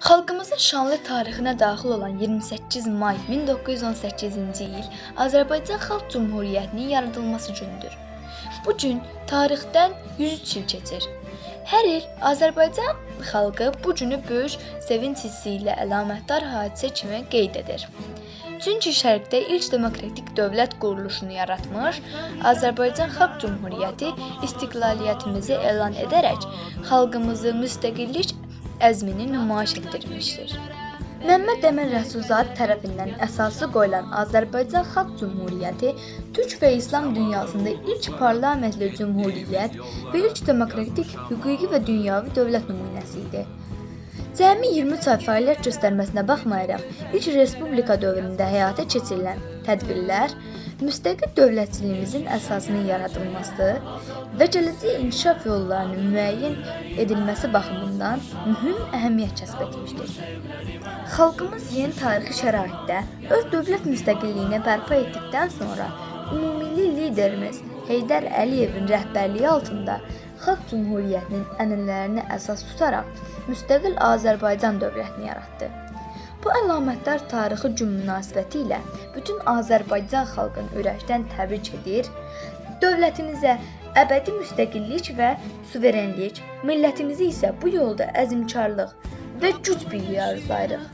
Xalqımızın şanlı tarixinə daxil olan 28 may 1918-ci il Azərbaycan Xalq Cümhuriyyətinin yaradılması günüdür. Bu gün tarixdən 103 il keçir. Hər il Azərbaycan xalqı bu günü böyük sevinç hissi ilə əlamətdar hadisə kimi qeyd edir. Çünki Şərqdə ilk demokratik dövlət quruluşunu yaratmış, Azərbaycan Xalq Cümhuriyyəti istiqlaliyyətimizi elan edərək xalqımızı müstəqillik əzmini nümayiş etdirmişdir. Məmməd Əmin Rəsulzadə tərəfindən əsası qoyulan Azərbaycan Xalq Cümhuriyyəti Türk və İslam dünyasında ilk parlamentli cümhuriyyət və ilk demokratik, hüquqi və dünyəvi dövlət nümunəsi idi. Cəmi 23 ay fəaliyyət göstərməsinə baxmayaraq, ilk respublika dövründə həyata keçirilən tədbirlər müstəqil dövlətçiliyimizin əsasının yaradılması və gələcək inkişaf yollarının müəyyən edilməsi baxımından mühüm əhəmiyyət kəsb etmişdir. Xalqımız yeni tarixi şəraitdə öz dövlət müstəqilliyini bərpa etdikdən sonra ümummilli liderimiz Heydər Əliyevin rəhbərliyi altında Xalq Cümhuriyyətinin ənənələrini əsas tutaraq müstəqil Azərbaycan dövlətini yaratdı. Bu əlamətdar tarixi gün münasibətilə bütün Azərbaycan xalqını ürəkdən təbrik edir. Dövlətimizə əbədi müstəqillik və suverenlik, millətimizi isə bu yolda əzmkarlıq və güc birliyi arzulayırıq.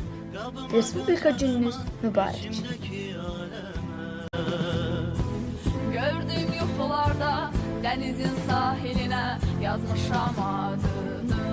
Respublika gününüz mübarək. Gördüm yuxularda denizin yazmış ama adını